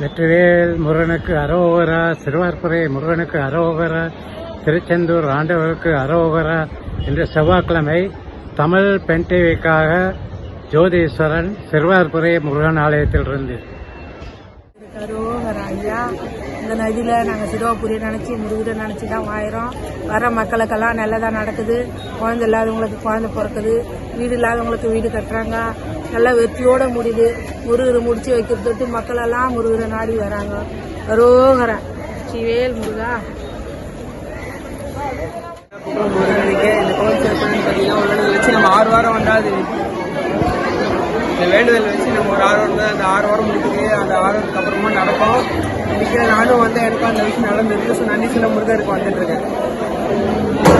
வெற்றிவேல் முருகனுக்கு அரோகரா சிறுவார்புரை முருகனுக்கு அரோகரா திருச்செந்தூர் ஆண்டவருக்கு அரோகரா இன்று செவ்வாய்க்கிழமை தமிழ் பெண்டேவிக்காக ஜோதீஸ்வரன் சிறுவார்புரை முருகன் ஆலயத்திலிருந்து. நதியில் நாங்கள் சிறுவாபுரியை நினச்சி முருகரை நினச்சி தான் வாயிறோம் வர மக்களுக்கெல்லாம் நல்லதாக நடக்குது. குழந்தை இல்லாதவங்களுக்கு குழந்தை பிறக்குது. வீடு இல்லாதவங்களுக்கு வீடு கட்டுறாங்க. நல்லா வெற்றியோட முடியுது. முருகரை முடிச்சு வைக்கிறது தொட்டு மக்களெல்லாம் முருகரை நாடி வராங்க. ரோகரன் சிவேல் முருகா. முருகனுக்கு இந்த கோவில் சிறப்புன்னு பார்த்தீங்கன்னா உள்ளதை வச்சு நம்ம ஆறு வாரம் வந்தாது இந்த வேண்டுதல் வச்சு நம்ம ஒரு ஆறு வாரம் தான் அந்த ஆறு வாரம் முடிக்குது அந்த ஆறு வாரத்துக்கு அப்புறமா நடக்கும் இன்னைக்கு நானும் வந்து எனக்கும் அந்த விஷயம் நடந்திருக்கு ஸோ நன்றி சொல்ல முருகருக்கு வந்துட்டு இருக்கேன்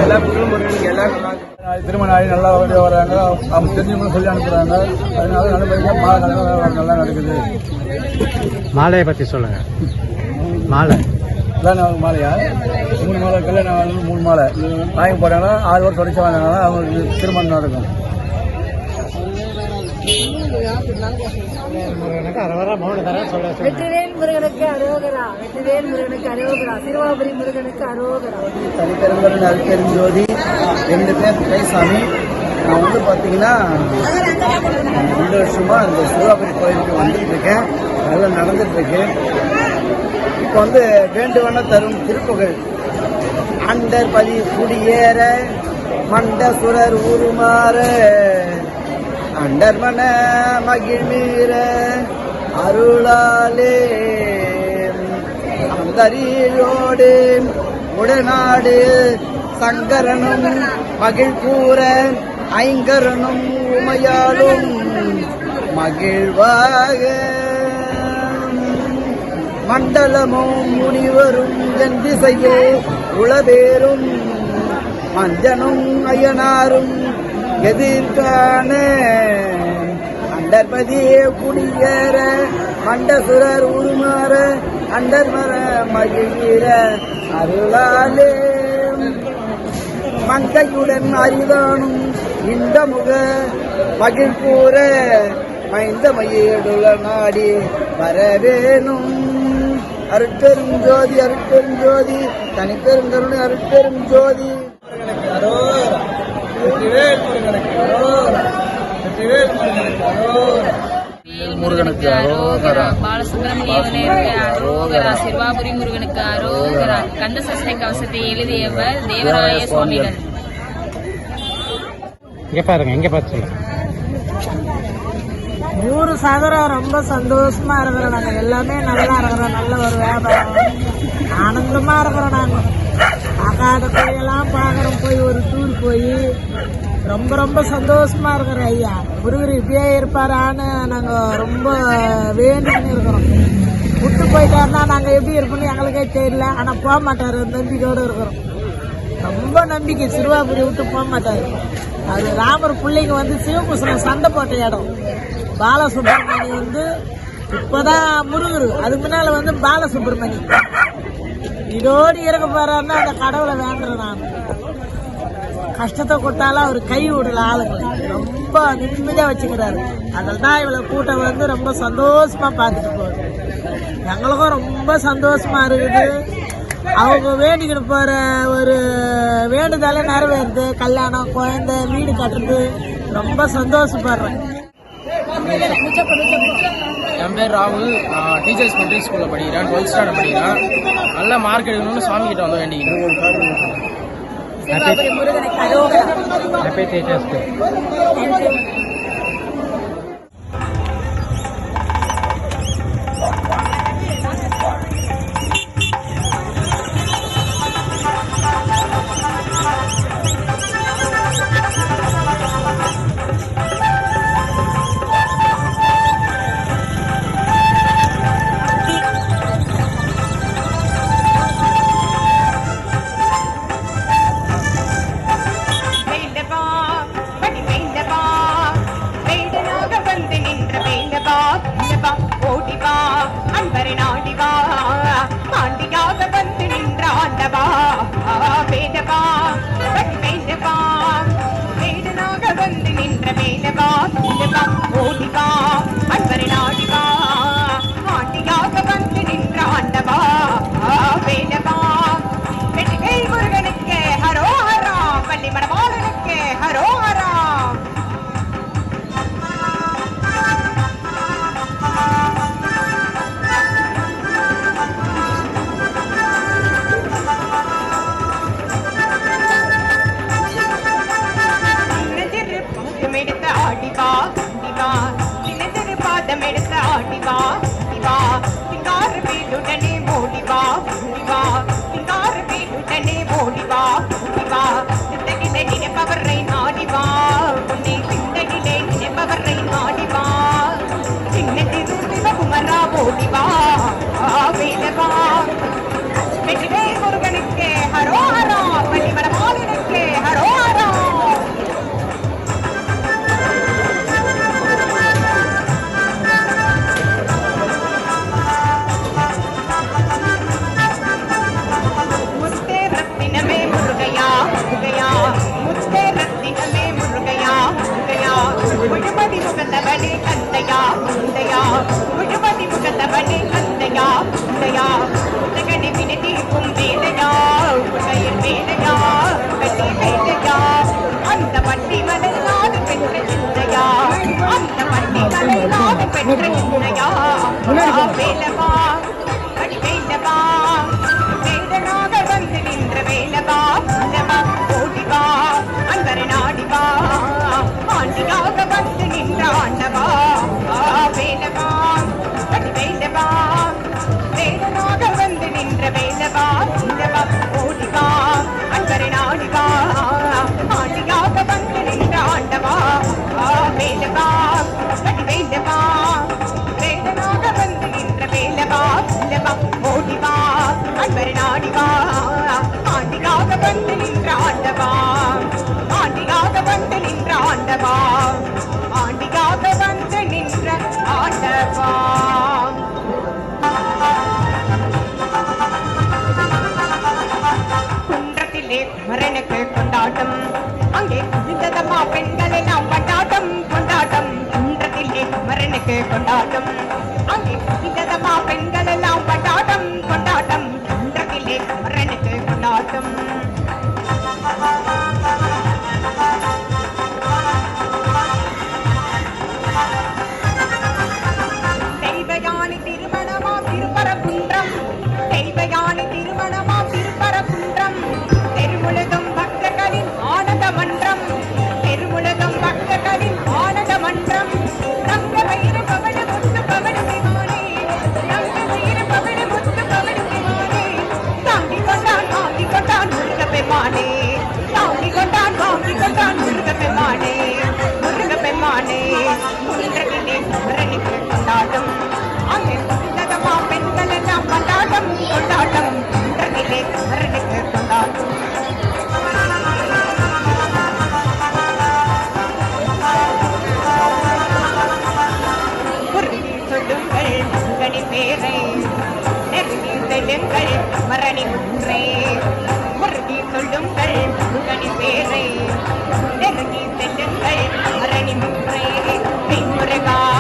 எல்லா புகழும் முருகனுக்கு எல்லாரும் நல்லா இருக்கு. நாளைக்கு திருமண நாளை நல்லா ஓடி வர்றாங்க. அவங்க தெரிஞ்சவங்களும் சொல்லி அனுப்புறாங்க. அதனால நல்லபடியாக மாலை கல்யாணம் நல்லா நடக்குது. மாலையை பற்றி சொல்லுங்க. மாலை. கல்யாணம் மாலையா? மூணு மாலை கல்யாணம் மூணு மாலை. வாங்கி போட்டாங்கன்னா ஆறு வருஷம் தொடச்சு வாங்கினாங்கன்னா அவங்களுக்கு திருமணம் நடக்கும் முருகனுக்கு அரோகரா மூணு தடவை சொல்ல வெற்றிவேல் முருகனுக்கு அரோகரா வெற்றிவேல் முருகனுக்கு அரோகரா சிறுவாபுரி முருகனுக்கு அரோகரா. தனிப்பெருங்கருணை அருப்பெருஞ்சோதி ரெண்டு பேர் பேசாமி நான் வந்து பார்த்தீங்கன்னா ரெண்டு வருஷமா இந்த சிறுவாபுரி கோயிலுக்கு வந்துட்டு இருக்கேன் நல்லா நடந்துட்டு இருக்கேன் இப்போ வந்து வேண்டுவன தரும் திருப்புகள் அண்டர் பதி குடியேற மண்ட சுரர் உருமாற அண்டர் மன மகிழ்மீர அருளாலே. அந்தரியோடு உடநாடு சங்கரனும் மகிழ் ஐங்கரனும் உமையாலும் மகிழ்வாக. மண்டலமும் முனிவரும் என் திசையே உளவேரும் மஞ்சனும் அயனாரும் எதிர்காண. அண்டர்பதியே குடியேற மண்டசுரர் உருமாற அண்டர் மர மகிழ்கிற அருளாலே. மங்கையுடன் அரிதானும் இந்த முக மகிழ் மைந்த மையேடுல நாடி வரவேணும் அருட்பெரும் ஜோதி அருட்பெரும் ஜோதி தனிப்பெருங்கருணை அருட்பெரும் ஜோதி. முருகனுக்கு அரோகரா. பாலசுப்ரமணியவனுக்கு அரோகரா. சிறுவாபுரி முருகனுக்கு அரோகரா. கந்த சஷ்டி கவசத்தை எழுதியவர் தேவராய சுவாமிகள். இங்கே பாருங்க இங்கே பார்த்து சொல்லுங்க. மூணு சகரம் ரொம்ப சந்தோஷமா இருக்கிறோம் நாங்க. எல்லாமே நல்லா இருக்கிறோம் நல்ல ஒரு வியாபாரம். ஆனந்தமா இருக்கிறோம் நாங்க. பார்க்காத கோயிலெல்லாம் பார்க்குறோம் போய் ஒரு டூர் போய் ரொம்ப ரொம்ப சந்தோஷமா இருக்கிறோம் ஐயா. முருகர் இப்படியே இருப்பாரான்னு நாங்கள் ரொம்ப வேண்டிக்கின்னு இருக்கிறோம். விட்டு போயிட்டாருன்னா நாங்கள் எப்படி இருப்போம்னு எங்களுக்கே தெரியல. ஆனால் போக மாட்டார். நம்பிக்கையோட இருக்கிறோம். ரொம்ப நம்பிக்கை. சிறுவாபுரி விட்டு போக மாட்டார். அது ராமர் பிள்ளைங்க வந்து சிவகிருஷ்ணன் சண்டை போட்ட இடம். பாலசுப்ரமணி வந்து இப்போதான் முருகர். அதுக்கு முன்னால் வந்து பாலசுப்ரமணி இதோடு இறக்க போறாருன்னா அந்த கடவுளை வேண்டுறேன் நான். கஷ்டத்தை கொடுத்தாலும் அவர் கை விடல ஆளுங்களை. ரொம்ப நிம்மதியாக வச்சுக்கிறாரு. அதில் தான் இவ்வளோ கூட்டம் வந்து ரொம்ப சந்தோஷமாக பார்த்துட்டு போகுது. எங்களுக்கும் ரொம்ப சந்தோஷமாக இருக்குது. அவங்க வேண்டிக்கிட்டு போகிற ஒரு வேண்டுதலை நிறைவேறுது. கல்யாணம் குழந்தை வீடு கட்டுறது. ரொம்ப சந்தோஷப்படுறேன். என் பேர் ராகுல். நான் டீச்சர்ஸ் மெட்ரிக் ஸ்கூலில் படிக்கிறேன். டுவெல்த் ஸ்டாண்டர்ட் படிக்கிறேன். நல்ல மார்க் எடுக்கணும்னு சாமி கிட்ட வந்து வேண்டிக்கிறேன். ஹாப்பி டீச்சர்ஸ் 大。பட்டிமடலாது பெற்ற சிந்தையா அந்த பட்டிமடலாது பெற்ற சிந்தையா வேலவா? அடி வேலவா? வேடனாக வந்து நின்ற வேலவா? வேலவா? ஓடிவா? அன்பரை நாடிவா? Thank you. கொண்டாட்டம். அங்கில் நல்லதமா பெண்கள் எல்லாம் கொண்டாட்டம் கொண்டாட்டம். ஒன்றிலே அரணிக்கு கொண்டாட்டம். சொல்லுங்கள் உங்களின் பேரை. நெருங்கி செல்லுங்கள் மரணி ஒன்றே. உறுதி சொல்லுங்கள் உங்களின் பேரை. நெருங்கி செல்லுங்கள் மரணி ஒன்றே. பின்முருகா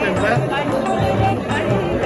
Thank you.